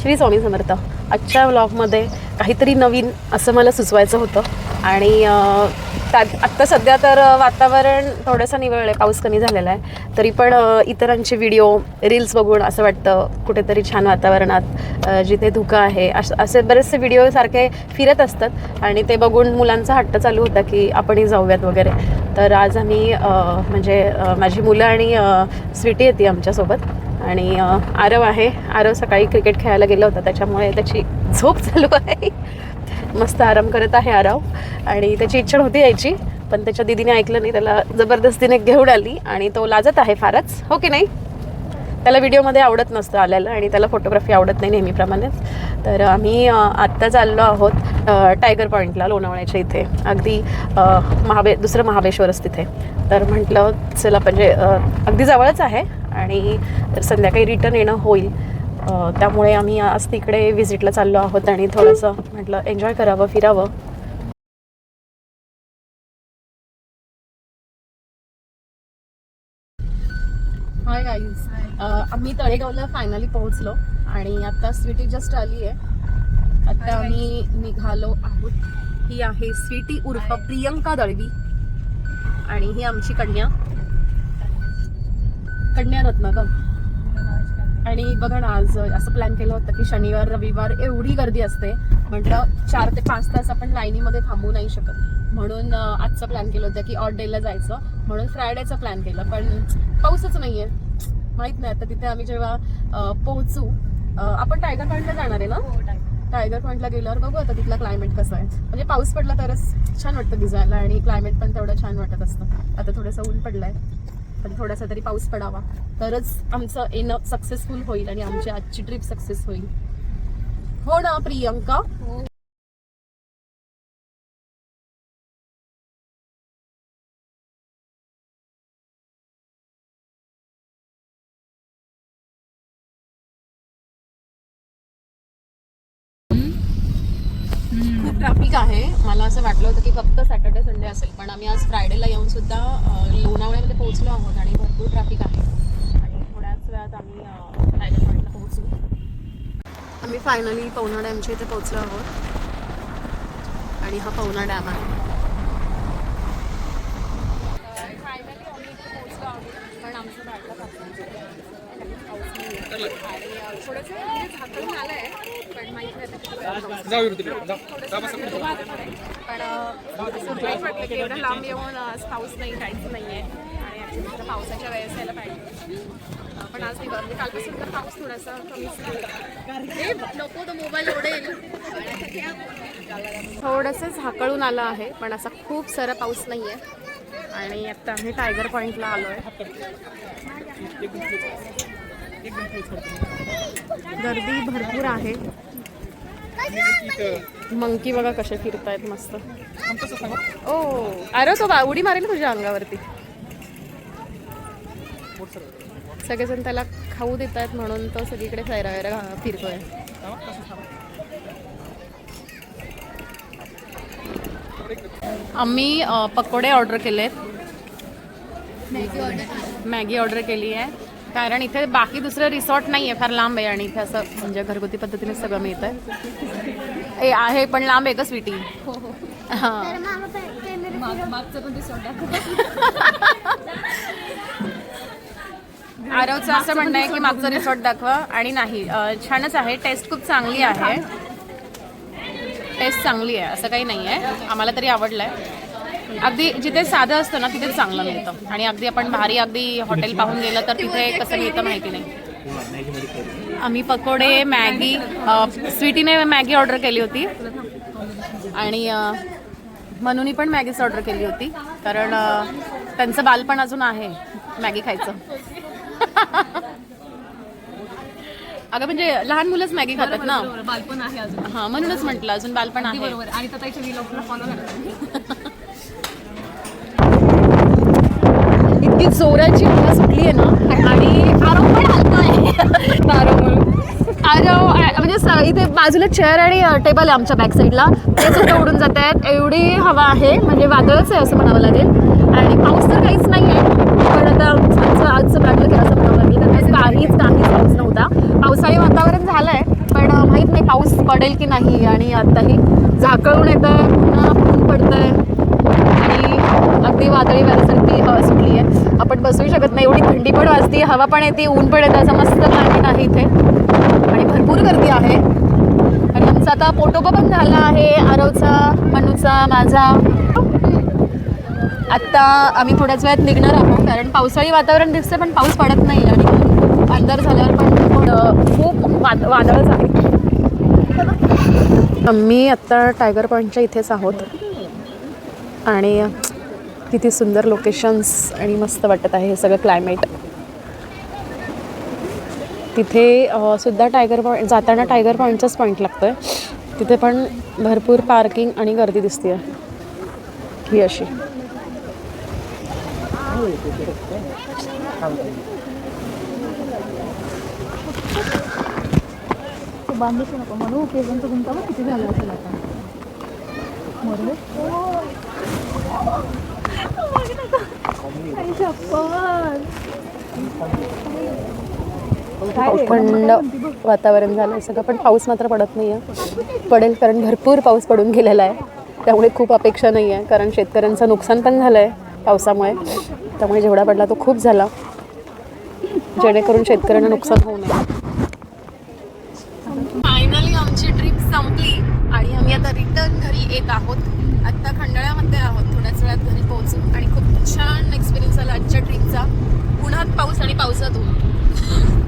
श्री स्वामी समर्थ आजच्या व्लॉगमध्ये काहीतरी नवीन असं मला सुचवायचं होतं. आणि त्यात आत्ता सध्या तर वातावरण थोडंसं निवळलं आहे पाऊस कमी झालेला आहे. तरी पण इतरांचे व्हिडिओ रील्स बघून असं वाटतं कुठेतरी छान वातावरणात जिथे धुकं आहे असे बरेचसे व्हिडिओ सारखे फिरत असतात. आणि ते बघून मुलांचा हट्ट चालू होता की आपणही जाऊयात वगैरे. तर आज आम्ही म्हणजे माझी मुलं आणि स्वीटी येते आमच्यासोबत. आणि आरव आहे. आरव सकाळी क्रिकेट खेळायला गेला होता त्याच्यामुळे त्याची झोप चालू आहे. मस्त आराम करत आहे आरव. आणि त्याची इच्छा होती यायची पण त्याच्या दिदीने ऐकलं नाही त्याला जबरदस्तीने घेऊन आली आणि तो लाजत आहे फारच. हो की नाही? त्याला व्हिडिओमध्ये आवडत नसतं आल्याला आणि त्याला फोटोग्राफी आवडत नाही नेहमीप्रमाणेच तर आम्ही आत्ता चाललो आहोत टायगर पॉईंटला लोणावळ्याच्या इथे. अगदी महाबे दुसरं महाबेश्वरच तिथे. तर म्हटलं चला म्हणजे अगदी जवळच आहे. आणि तर संध्याकाळी रिटर्न येणं होईल. त्यामुळे आम्ही आज तिकडे व्हिजिटला चाललो आहोत आणि थोडंसं म्हटलं एन्जॉय करावं फिरावं. हाय गाईज आम्ही तळेगावला फायनली पोहोचलो आणि आता स्वीटी जस्ट आली आहे. आता आम्ही निघालो आहोत. ही आहे स्वीटी उर्फ प्रियंका दळवी आणि ही आमची कन्या. कन्या रत्न ग? आणि बघा ना आज असं प्लॅन केलं होतं की शनिवार रविवार एवढी गर्दी असते. म्हटलं चार ते पाच तास आपण लाईनीमध्ये थांबू नाही शकत. म्हणून आजचा प्लॅन केलं होतं की ऑट डेला जायचं. म्हणून फ्रायडेचा प्लॅन केलं. पण पाऊसच नाहीये. माहीत नाही आता तिथे आम्ही जेव्हा पोहोचू आपण टायगर पॉईंटला जाणार आहे ना? टायगर पॉईंटला गेल्यावर बघू आता तिथला क्लायमेट कसं आहे. म्हणजे पाऊस पडला तरच छान वाटतं भिजायला आणि क्लायमेट पण तेवढं छान वाटत असतं. आता थोडंसं ऊन पडलंय. पण थोडासा तरी पाऊस पडावा. तरच आमचं येणं सक्सेसफुल होईल आणि आमची आजची ट्रिप सक्सेस होईल. हो ना प्रियंका? हो. ट्रॅफिक आहे. मला असं वाटलं होतं की फक्त सॅटर्डे संडे असेल पण आम्ही आज फ्रायडेला येऊन सुद्धा लोणावळ्यामध्ये पोहोचलो आहोत आणि भरपूर ट्रॅफिक आहे. आणि थोड्याच वेळात आम्ही अं, टायगर पॉईंटला पोहोचू. आम्ही फायनली पवना डॅमच्या इथे पोहोचलो आहोत. आणि हा पवना डॅम आहे. फायनली आम्ही इथे पोहोचलो आहोत पण आमचं बाळला थोडंसं म्हणजे झाकळून आलं आहे पण माहीत नाही तिकडे जाऊ. पण सरप्राईज वाटलं की एवढं लांब येऊन आज पाऊस नाही काहीच नाही आहे आणि ॲक्च्युली पावसाच्या वेळेस यायला पाहिजे. पण आज म्हणजे कालपासून तर पाऊस थोडासा कमीच नको तो मोबाईल थोडंसं झाकळून आलं आहे पण असा खूप सारा पाऊस नाही आहे आणि आता आम्ही टायगर पॉईंटला आलो आहे गर्दी भरपूर आहे. मंकी बघा कसे फिरतायत मस्त. ओ अरे तो उडी मारेल तुझ्या अंगावरती. सगळेजण त्याला खाऊ देत आहेत म्हणून तो सगळीकडे फैरा वैरा फिरतोय. आम्ही पकोडे ऑर्डर केलेत. मॅगी ऑर्डर केली आहे. कारण इथे बाकी दुसरं रिसॉर्ट नाही आहे फार लांब आहे आणि इथे असं म्हणजे घरगुती पद्धतीने सगळं मिळतं ए आहे पण लांब आहे का स्वीटी हां. आरवचं असं म्हणणं आहे की मागचं रिसॉर्ट दाखवा आणि नाही छानच आहे टेस्ट खूप चांगली आहे. टेस्ट चांगली आहे असं काही नाही आहे आम्हाला तरी आवडलं आहे अगदी जिथे साधं असतं ना तिथे चांगलं मिळतं. आणि अगदी आपण भारी अगदी हॉटेल पाहून गेलं तर तिथे कसं मिळतं माहिती नाही. आम्ही पकोडे मॅगी स्वीटीने मॅगी ऑर्डर केली होती. आणि मनूनी पण मॅगीच ऑर्डर केली होती. कारण त्यांचं बालपण अजून आहे मॅगी खायचं. अगं म्हणजे लहान मुलंच मॅगी खातात ना? बालपण आहे अजून. हा म्हणूनच म्हटलं अजून बालपण आहे. बरोबर. आणि जोराची हवा सुटली आहे ना आणि आरव पण हलतोय आरव आरव आ- म्हणजे इथे बाजूला चेअर आणि टेबल आहे आमच्या बॅक साईडला ते सुद्धा उडून जात आहेत. एवढी हवा आहे म्हणजे वादळच आहे असं म्हणावं लागेल. आणि पाऊस तर काहीच नाही आहे पण आता आजचं आजचं प्लॅनला की असं म्हणावं लागेल. आज काहीच काहीच पाऊस नव्हता. पावसाळी वातावरण झालं आहे पण पडेल की नाही. आणि आताही झाकळून येत आहे पुन्हा ऊन पडतं आहे आणि अगदी वादळी वाऱ्यासारखी हवा सुटली आहे. आपण बसू शकत नाही. एवढी थंडी पण वाजते हवा पण येते ऊन पण येतं असं मस्त क्लायमेट आहे इथे. आणि भरपूर गर्दी आहे. आणि आमचा आता पोटोपा पण झाला आहे. आरवचा मनूचा माझा. आत्ता आम्ही थोड्याच वेळात निघणार आहोत कारण पावसाळी वातावरण दिसतं पण पाऊस पडत नाही आणि अंधार झाल्यावर पण खूप वाद वादळच आहे आम्ही आत्ता टायगर पॉईंटच्या इथेच आहोत. आणि किती सुंदर लोकेशन्स आणि मस्त वाटत आहे हे सगळं क्लायमेट तिथे सुद्धा टायगर पॉईंट जाताना टायगर पॉईंटचाच पॉईंट लागतो आहे तिथे पण भरपूर पार्किंग आणि गर्दी दिसते ही अशी. बांधूच नको म्हणू ओकेजन गुंता किती झालं असेल आता? थंड वातावरण झालं सगळं पण पाऊस मात्र पडत नाही आहे पडेल कारण भरपूर पाऊस पडून गेलेला आहे. त्यामुळे खूप अपेक्षा नाही आहे कारण शेतकऱ्यांचं नुकसान पण झालं आहे पावसामुळे. त्यामुळे जेवढा पडला तो खूप झाला. जेणेकरून शेतकऱ्यांना नुकसान होऊ नये. फायनली आमची ट्रिप संपली. आणि आम्ही आता रिटर्न घरी येत आहोत. आत्ता खंडाळ्यामध्ये वेळात घरी पोहोचू. आणि खूप छान एक्सपिरियन्स आला आजच्या ट्रिपचा उन्हात पाऊस आणि पावसातून